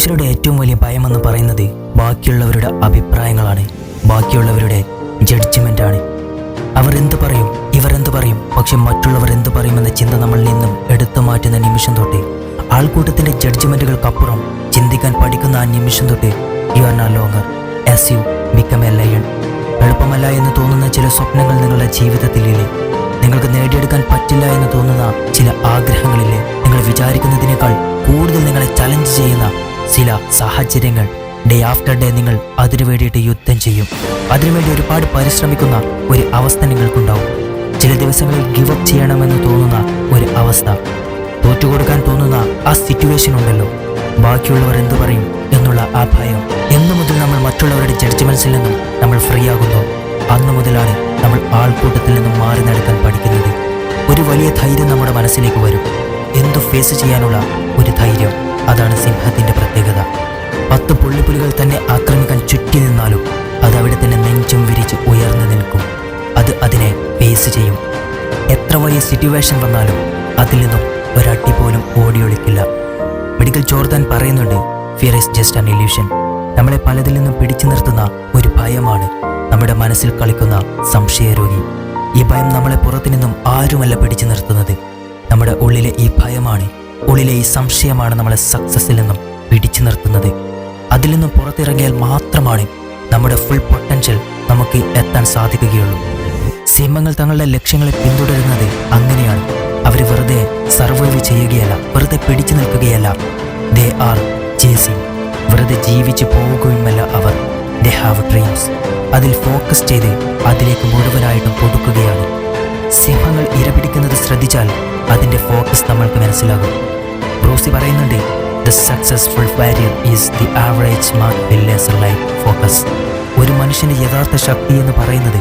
മനുഷ്യരുടെ ഏറ്റവും വലിയ ഭയമെന്ന് പറയുന്നത് ബാക്കിയുള്ളവരുടെ അഭിപ്രായങ്ങളാണ്. ബാക്കിയുള്ളവരുടെ ജഡ്ജ്മെന്റ് ആണ് അവർ എന്ത് പറയും? ഇവരെന്ത് പറയും? പക്ഷെ മറ്റുള്ളവർ എന്ത് പറയുമെന്ന ചിന്ത നമ്മളിൽ നിന്നും എടുത്തു മാറ്റുന്ന നിമിഷം തൊട്ട് ആൾക്കൂട്ടത്തിന്റെ ജഡ്ജ്മെന്റുകൾക്കപ്പുറം ചിന്തിക്കാൻ പഠിക്കുന്ന ആ നിമിഷം തൊട്ട് you are no longer as you become a lion എളുപ്പമല്ല എന്ന് തോന്നുന്ന ചില സ്വപ്നങ്ങൾ നിങ്ങളുടെ ജീവിതത്തിലില്ലേ? നിങ്ങൾക്ക് നേടിയെടുക്കാൻ പറ്റില്ല എന്ന് തോന്നുന്ന ചില ആഗ്രഹങ്ങളില്ലേ? നിങ്ങൾ വിചാരിക്കുന്നതിനേക്കാൾ കൂടുതൽ നിങ്ങളെ ചലഞ്ച് ചെയ്യുന്ന ചില സാഹചര്യങ്ങൾ. ഡേ ആഫ്റ്റർ ഡേ നിങ്ങൾ അതിനു വേണ്ടിയിട്ട് യുദ്ധം ചെയ്യും. അതിനുവേണ്ടി ഒരുപാട് പരിശ്രമിക്കുന്ന ഒരു അവസ്ഥ നിങ്ങൾക്കുണ്ടാവും. ചില ദിവസങ്ങളിൽ ഗിവ് അപ്പ് ചെയ്യണമെന്ന് തോന്നുന്ന ഒരു അവസ്ഥ. തോറ്റുകൊടുക്കാൻ തോന്നുന്ന ആ സിറ്റുവേഷൻ ഉണ്ടല്ലോ. ബാക്കിയുള്ളവർ എന്തു പറയും എന്നുള്ള ആ ഭയം. എന്നു മുതൽ നമ്മൾ മറ്റുള്ളവരുടെ ജഡ്ജ്മെന്റ്സിൽ നിന്നും നമ്മൾ ഫ്രീ ആകുന്നു. അന്നു മുതലാണ് നമ്മൾ ആൾക്കൂട്ടത്തിൽ നിന്നും മാറി നടക്കാൻ പഠിക്കുന്നത്. ഒരു വലിയ ധൈര്യം നമ്മുടെ മനസ്സിലേക്ക് വരും. എന്തു ഫേസ് ചെയ്യാനുള്ള ഒരു ധൈര്യം? അതാണ് പ്രത്യേകത പത്ത് പുള്ളിപ്പുലികൾ തന്നെ ആക്രമിക്കാൻ ചുറ്റി നിന്നാലും അത് അവിടെ തന്നെ നെഞ്ചും വിരിച്ച് ഉയർന്നു നിൽക്കും. അത് അതിനെ ഫേസ് ചെയ്യും. എത്ര വലിയ സിറ്റുവേഷൻ വന്നാലും അതിൽ നിന്നും ഒരട്ടി പോലും ഓടിയൊളിക്കില്ല മെഡിക്കൽ ചോർത്താൻ പറയുന്നുണ്ട് fear is just an illusion നമ്മളെ പലതിൽ നിന്നും പിടിച്ചു നിർത്തുന്ന ഒരു ഭയമാണ് നമ്മുടെ മനസ്സിൽ കളിക്കുന്ന സംശയരോഗി. ഈ ഭയം നമ്മളെ പുറത്തു നിന്നും ആരുമല്ല പിടിച്ചു നിർത്തുന്നത്. നമ്മുടെ ഉള്ളിലെ ഈ ഭയമാണ് ഉള്ളിലെ ഈ സംശയമാണ് നമ്മളെ സക്സസ്സിൽ നിന്നും പിടിച്ചു നിർത്തുന്നത്. അതിൽ നിന്ന് പുറത്തിറങ്ങിയാൽ മാത്രമാണ് നമ്മുടെ ഫുൾ പൊട്ടൻഷ്യൽ നമുക്ക് എത്താൻ സാധിക്കുകയുള്ളൂ. സിംഹങ്ങൾ തങ്ങളുടെ ലക്ഷ്യങ്ങളെ പിന്തുടരുന്നത് അങ്ങനെയാണ്. അവർ വെറുതെ സർവൈവ് ചെയ്യുകയല്ല വെറുതെ പിടിച്ചു നിൽക്കുകയല്ല. ദേ ആർ ചേസിങ് വെറുതെ ജീവിച്ചു പോവുകയുമല്ല അവർ. ദേ ഹാവ് ഡ്രീംസ് അതിൽ ഫോക്കസ് ചെയ്ത് അതിലേക്ക് മുഴുവനായിട്ടും കൊടുക്കുകയാണ് സിംഹങ്ങൾ ഇരപിടിക്കുന്നത് ശ്രദ്ധിച്ചാൽ അതിന്റെ ഫോക്കസ് നമ്മൾക്ക് മനസ്സിലാകും. ബ്രൂസി പറയുന്നുണ്ട് the successful warrior is the average mark with laser like focus ഒരു മനുഷ്യന്റെ യഥാർത്ഥ ശക്തി എന്ന് പറയുന്നത്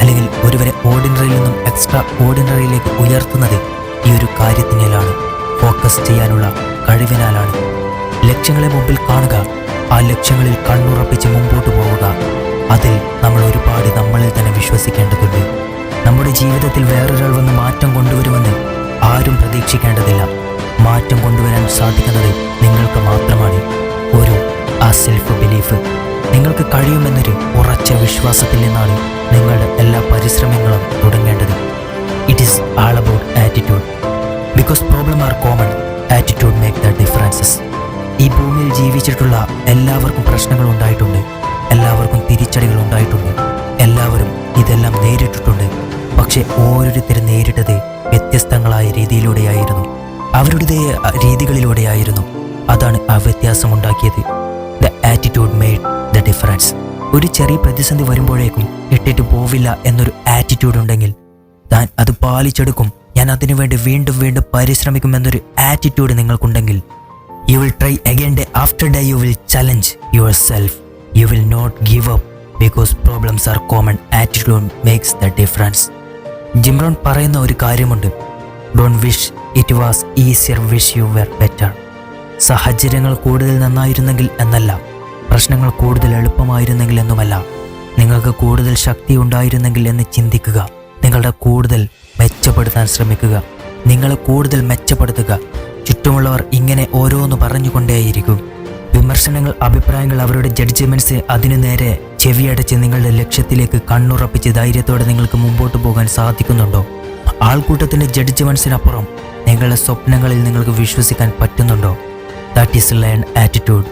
അല്ലെങ്കിൽ ഒരുവരെ ഓർഡിനറിയിൽ നിന്നും എക്സ്ട്രാ ഓർഡിനറിയിലേക്ക് ഉയർത്തുന്നത് ഈ ഒരു കാര്യത്തിനാലാണ്. ഫോക്കസ് ചെയ്യാനുള്ള കഴിവിനാലാണ്. ലക്ഷ്യങ്ങളെ മുമ്പിൽ കാണുക ആ ലക്ഷ്യങ്ങളിൽ കണ്ണുറപ്പിച്ച് മുമ്പോട്ട് പോവുക. അതിൽ നമ്മൾ ഒരുപാട് നമ്മളിൽ തന്നെ വിശ്വസിക്കേണ്ടതുണ്ട്. നമ്മുടെ ജീവിതത്തിൽ വേറൊരാൾ വന്ന് മാറ്റം കൊണ്ടുവരുമെന്ന് ആരും പ്രതീക്ഷിക്കേണ്ടതില്ല. മാറ്റം കൊണ്ടുവരാൻ സാധിക്കുന്നത് നിങ്ങൾക്ക് മാത്രമാണ് ഒരു ആ സെൽഫ് ബിലീഫ് നിങ്ങൾക്ക് കഴിയുമെന്നൊരു ഉറച്ച വിശ്വാസത്തിൽ നിന്നാണ് നിങ്ങളുടെ എല്ലാ പരിശ്രമങ്ങളും തുടങ്ങേണ്ടത്. It is all about attitude because problem are common attitude make the differences ഈ ഭൂമിയിൽ ജീവിച്ചിട്ടുള്ള എല്ലാവർക്കും പ്രശ്നങ്ങൾ ഉണ്ടായിട്ടുണ്ട്. എല്ലാവർക്കും തിരിച്ചടികൾ ഉണ്ടായിട്ടുണ്ട്. എല്ലാവരും ഇതെല്ലാം നേരിട്ടിട്ടുണ്ട്. പക്ഷെ ഓരോരുത്തരും നേരിട്ടത് വ്യത്യസ്തങ്ങളായ രീതിയിലൂടെയായിരുന്നു. അവരുടെ രീതികളിലൂടെയായിരുന്നു അതാണ് ആ വ്യത്യാസം ഉണ്ടാക്കിയത് the attitude made the difference ഒരു ചെറിയ പ്രതിസന്ധി വരുമ്പോഴേക്കും ഇട്ടിട്ട് പോവില്ല എന്നൊരു ആറ്റിറ്റ്യൂഡ് ഉണ്ടെങ്കിൽ താൻ അത് പാലിച്ചെടുക്കും. ഞാൻ അതിനുവേണ്ടി വീണ്ടും വീണ്ടും പരിശ്രമിക്കും എന്നൊരു attitude നിങ്ങൾക്കുണ്ടെങ്കിൽ you will try again day after day you will challenge yourself you will not give up because problems are common attitude makes the difference Jim Rohn പറയുന്ന ഒരു കാര്യമുണ്ട്. Don't wish it was easier wish you were better സാഹചര്യങ്ങൾ കൂടുതൽ നന്നായിരുന്നെങ്കിൽ എന്നല്ല പ്രശ്നങ്ങൾ കൂടുതൽ എളുപ്പമായിരുന്നെങ്കിൽ എന്നുമല്ല. നിങ്ങൾക്ക് കൂടുതൽ ശക്തി ഉണ്ടായിരുന്നെങ്കിൽ എന്ന് ചിന്തിക്കുക. നിങ്ങളുടെ കൂടുതൽ മെച്ചപ്പെടുത്താൻ ശ്രമിക്കുക. നിങ്ങളെ കൂടുതൽ മെച്ചപ്പെടുത്തുക. ചുറ്റുമുള്ളവർ ഇങ്ങനെ ഓരോന്ന് പറഞ്ഞുകൊണ്ടേയിരിക്കും. വിമർശനങ്ങൾ അഭിപ്രായങ്ങൾ അവരുടെ ജഡ്ജ്മെന്റ്സ് അതിനു നേരെ ചെവിയടച്ച് നിങ്ങളുടെ ലക്ഷ്യത്തിലേക്ക് കണ്ണുറപ്പിച്ച് ധൈര്യത്തോടെ നിങ്ങൾക്ക് മുമ്പോട്ട് പോകാൻ സാധിക്കുന്നുണ്ടോ? ആൾക്കൂട്ടത്തിന്റെ ജഡ്ജ്മെന്റ്സിനപ്പുറം നിങ്ങളുടെ സ്വപ്നങ്ങളിൽ നിങ്ങൾക്ക് വിശ്വസിക്കാൻ പറ്റുന്നുണ്ടോ? That is lion attitude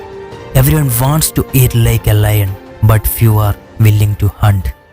everyone wants to eat like a lion but few are willing to hunt